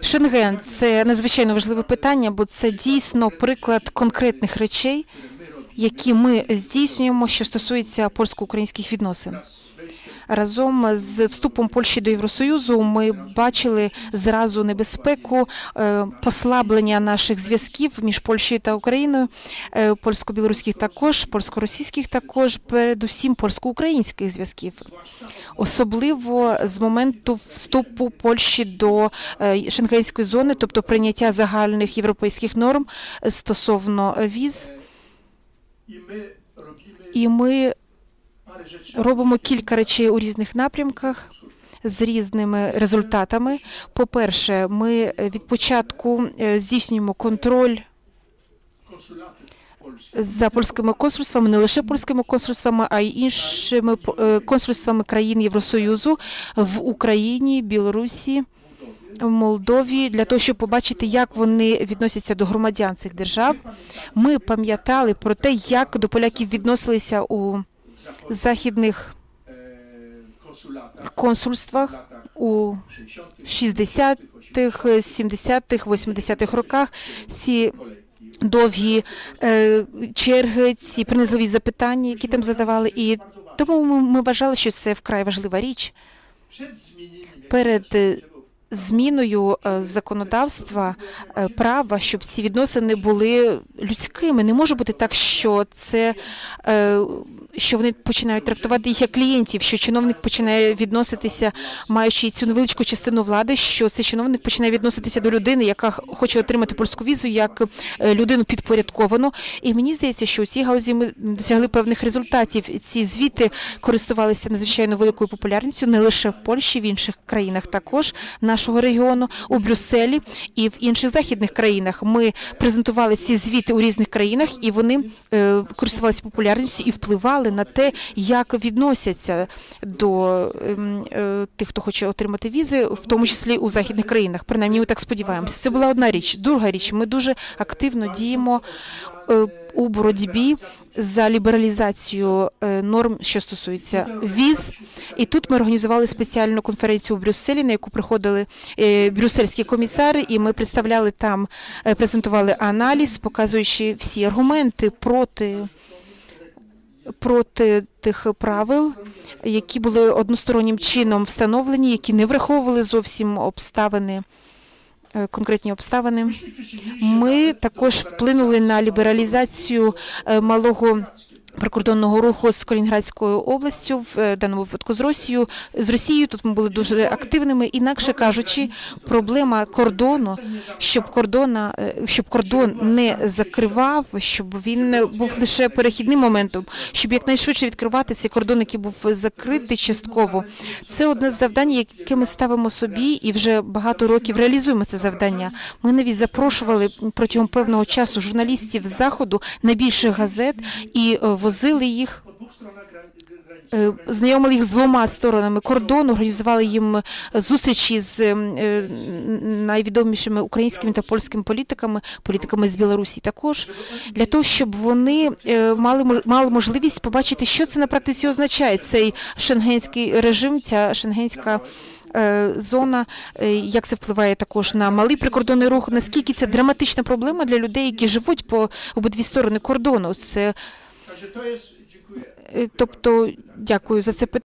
Шенген це надзвичайно важливе питання, бо це дійсно приклад конкретних речей, які ми здійснюємо, що стосується польсько-українських відносин. Разом з вступом Польщі до Євросоюзу ми бачили зразу небезпеку е, послаблення наших зв'язків між Польщею та Україною, е, польсько-білоруських також, польсько-російських також, передусім польсько-українських зв'язків. Особливо з моменту вступу Польщі до е, шенгенської зони, тобто прийняття загальних європейських норм стосовно віз, і ми. Робимо кілька речей у різних напрямках з різними результатами. По-перше, ми від початку е, здійснюємо контроль за польськими консульствами, не лише польськими консульствами, а й іншими е, консульствами країн Євросоюзу в Україні, Білорусі. Молдові для того, щоб побачити, як вони відносяться до громадян цих держав. Ми пам'ятали про те, як до поляків відносилися у західних консульствах у 60. 60-х, 70-х, 80-х роках. Ці довгі е, черги, ці принизливі запитання, які там задавали. І тому ми, вважали, що це вкрай важлива річ. Перед е, зміною е, законодавства права, щоб ці відносини були людськими. Не може бути так, що це що вони починають трактувати їх як клієнтів, що чиновник починає відноситися, маючи цю невеличку частину влади, що цей чиновник починає відноситися до людини, яка хоче отримати польську візу, як е, людину підпорядковану. І мені здається, що у цій гаузі ми досягли певних результатів. Ці звіти користувалися надзвичайно великою популярністю не лише в Польщі, в інших країнах також нашого регіону, у Брюсселі і в інших західних країнах. Ми презентували ці звіти у різних країнах, і вони е, користувалися популярністю і впливали на те, як відносяться до ем, е, тих, хто хоче отримати візи, в тому числі у західних країнах. Принаймні, ми так сподіваємося. Це була одна річ. Друга річ, ми дуже активно діємо е, у боротьбі за лібералізацію е, норм, що стосується віз. І тут ми організували спеціальну конференцію у Брюсселі, на яку приходили брюссельські комісари, і ми представляли там, презентували аналіз, показуючи всі аргументи проти. Проти тих правил, які були одностороннім чином встановлені, які не враховували зовсім обставини, е, конкретні обставини. Ми також вплинули на лібералізацію е, малого прикордонного руху з Калінінградською областю, в е, даному випадку з Росією. З Росією тут ми були дуже активними. Інакше кажучи, проблема кордону, щоб кордона, е, щоб кордон не закривав, щоб він був лише перехідним моментом, щоб якнайшвидше відкривати цей кордон, який був закритий частково. Це одне з завдань, яке ми ставимо собі, і вже багато років реалізуємо це завдання. Ми навіть запрошували протягом певного часу журналістів з заходу найбільших газет і е, возили їх. Е, Знайомили їх з двома сторонами кордону, організували їм е, зустрічі з е, найвідомішими українськими та польськими політиками, політиками з Білорусі також, для того, щоб вони мали мали можливість побачити, що це на практиці означає цей шенгенський режим, ця шенгенська. Зона, як це впливає також на малий прикордонний рух, наскільки це драматична проблема для людей, які живуть по обидві сторони кордону. Це Е, тобто, дякую за це питання.